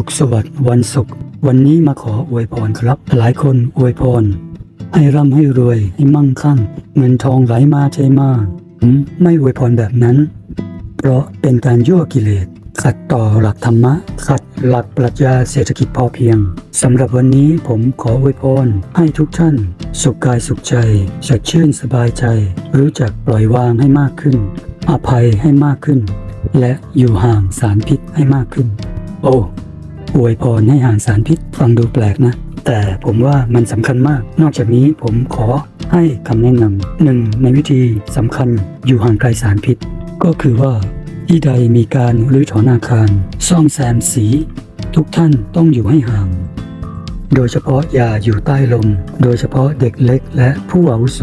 สุขสวัสดิ์วันศุกร์วันนี้มาขออวยพรครับ หลายคนอวยพร ให้ร่ำให้รวยให้มั่งคั่ง เงินทองไหลมาเทมาผมไม่อวยพรแบบนั้น เพราะเป็นการยั่วกิเลสขัดต่อหลักธรรมะ ขัดหลักปรัชญาเศรษฐกิจพอเพียงสำหรับวันนี้ผมขออวยพรให้ทุกท่าน สุขกายสุขใจสดชื่นสบายใจ รู้จักปล่อยวางให้มากขึ้น อภัยให้มากขึ้น และอยู่ห่างสารพิษให้มากขึ้น โอ้ อวยพรให้ห่างสารพิษฟังดูแปลกนะ แต่ผมว่ามันสำคัญมาก นอกจากนี้ผมขอให้คำแนะนำหนึ่งในวิธีสำคัญอยู่ห่างไกลสารพิษ ก็คือว่าที่ใดมีการรื้อถอนอาคาร ซ่อมแซมสี ทุกท่านต้องอยู่ให้ห่าง โดยเฉพาะอย่าอยู่ใต้ลม โดยเฉพาะเด็กเล็กและผู้อาวุโส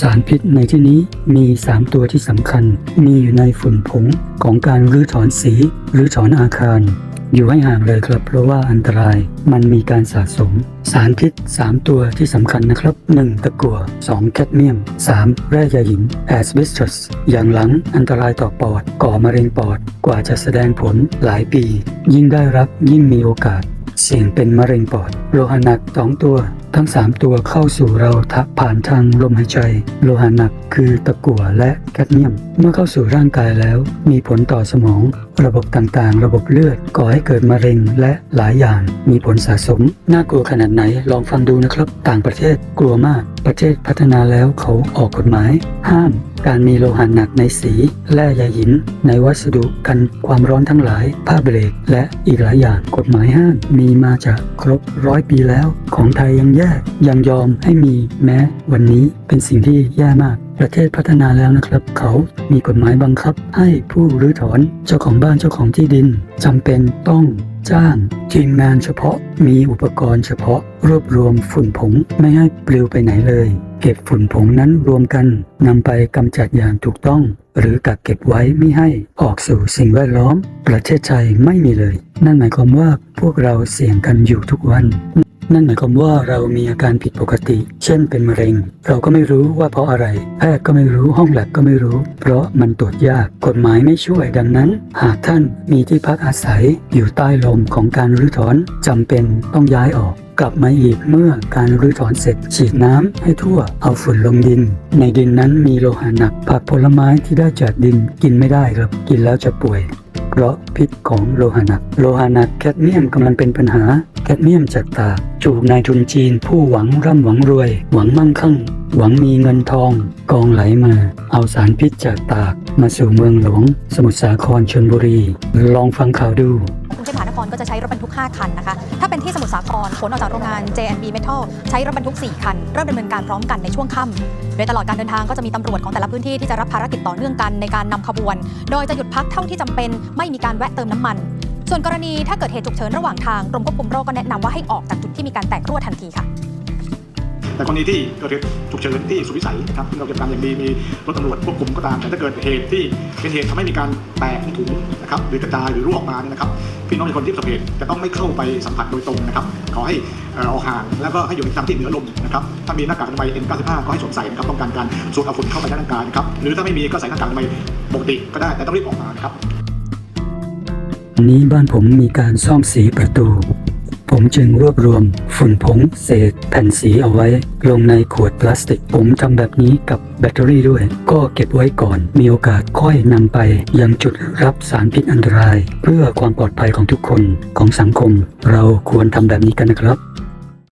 สารพิษในที่นี้มี 3 ตัวที่สำคัญ มีอยู่ในฝุ่นผงของการรื้อถอนสี หรือถอนอาคาร อยู่ให้ห่างเลยครับ เพราะว่าอันตรายมันมีการสะสม สารพิษ 3 ตัวที่สำคัญนะครับ 1. ตะกั่ว 2. แคดเมียม 3. แร่ยาหินแอสเบสตัสอย่างหลังอันตรายต่อปอด ก่อมะเร็งปอด กว่าจะแสดงผลหลายปี ยิ่งได้รับยิ่งมีโอกาส เสี่ยงเป็นมะเร็งปอด โลหะหนักสองตัวทั้ง 3 ตัวเข้าสู่เราผ่านทางลมหายใจ โลหะหนักคือตะกั่วและแคดเมียม เมื่อเข้าสู่ร่างกายแล้ว มีผลต่อสมอง ระบบต่างๆ ระบบเลือดก่อให้เกิดมะเร็งและหลายอย่าง มีผลสะสม น่ากลัวขนาดไหนลองฟังดูนะครับ ต่างประเทศกลัวมาก ประเทศพัฒนาแล้วเขาออกกฎหมาย ห้ามการมีโลหะหนักในสีแร่ใยหิน ในวัสดุกันความร้อนทั้งหลาย ผ้าเบรกและอีกหลายอย่างกฎหมายห้ามมีมาจากครบร้อยปีแล้ว ของไทยยังแย่ยังยอมให้มีแม้วันนี้เป็นสิ่งที่แย่มาก ประเทศพัฒนาแล้วนะครับ เขามีกฎหมายบังคับ ให้ผู้รื้อถอนเจ้าของบ้านเจ้าของที่ดินจำเป็นต้องจ้างทีมงานเฉพาะมีอุปกรณ์เฉพาะ รวบรวมฝุ่นผงไม่ให้ปลิวไปไหนเลย เก็บฝุ่นผงนั้นรวมกันนำไปกำจัดอย่างถูกต้อง หรือกักเก็บไว้ไม่ให้ออกสู่สิ่งแวดล้อม ประเทศไทยไม่มีเลย นั่นหมายความว่าพวกเราเสี่ยงกันอยู่ทุกวัน นั่นหมายความว่าเรามีอาการผิดปกติ เช่นเป็นมะเร็ง เราก็ไม่รู้ว่าเพราะอะไร แพทย์ก็ไม่รู้ห้องแลบก็ไม่รู้ เพราะมันตรวจยากกฎหมายไม่ช่วยดังนั้น หากท่านมีที่พักอาศัยอยู่ใต้ลมของการรื้อถอนจำเป็นต้องย้ายออกกลับมาอีกเมื่อการรื้อถอนเสร็จ ฉีดน้ำให้ทั่วเอาฝุ่นลงดิน ในดินนั้นมีโลหะหนัก ผักผลไม้ที่ได้จากดินกินไม่ได้ครับ กินแล้วจะป่วย เพราะพิษของโลหะหนัก โลหะหนักแคดเมียมกำลังเป็นปัญหา แคดเมียมจากตาจูบนายทุนจีน ผู้หวังร่ำหวังรวย หวังมั่งคั่ง หวังมีเงินทอง กองไหลมา เอาสารพิษจากตาก มาสู่เมืองหลวง สมุทรสาครชนบุรี ลองฟังข่าวดู เทพมหานครก็จะใช้รถบรรทุก 5 คันนะคะ ถ้าเป็นที่สมุทรสาครขนออกจากโรงงาน J&B Metal ใช้รถบรรทุก 4 คัน เริ่มดำเนินการพร้อมกันในช่วงค่ำโดยตลอดการเดินทางก็จะมีตำรวจของแต่ละพื้นที่ที่จะรับภารกิจต่อเนื่องกันในการนำขบวน โดยจะหยุดพักเท่าที่จำเป็น ไม่มีการแวะเติมน้ำมัน ส่วนกรณีถ้าเกิดเหตุฉุกเฉินระหว่างทางกรมควบคุมโรคก็แนะนำว่าให้ออกจากจุดที่มีการแตกรั่วทันทีค่ะ แต่กรณีที่เกิดเหตุฉุกเฉินที่สุดวิสัยนะครับซึ่งเราจัดการอย่างดีมีรถตำรวจควบคุมก็ตาม แต่ถ้าเกิดเหตุที่เป็นเหตุทำให้มีการแตกของถุงนะครับหรือกระจายหรือรั่วออกมาเนี่ยนะครับพี่น้องในคนที่ประสบเหตุจะต้องไม่เข้าไปสัมผัสโดยตรงนะครับขอให้เอ่อเอาห่างแล้วก็ให้อยู่ในทางที่เหนือลมนะครับถ้ามีหน้ากากอนามัย N95 ก็ให้สวมใส่นะครับป้องกันการสูดเอาฝุ่นเข้าไปในร่างกายนะครับหรือถ้าไม่มีก็ใส่หน้ากากอนามัยปกติก็ได้แต่ต้องรีบออกมานะครับนี้บ้านผมมีการซ่อมสีประตู ผมจึงรวบรวมฝุ่นผงเศษแผ่นสีเอาไว้ ลงในขวดพลาสติก ผมทำแบบนี้กับแบตเตอรี่ด้วย ก็เก็บไว้ก่อน มีโอกาสค่อยนำไปยังจุดรับสารพิษอันตราย เพื่อความปลอดภัยของทุกคนของสังคม เราควรทำแบบนี้กันนะครับ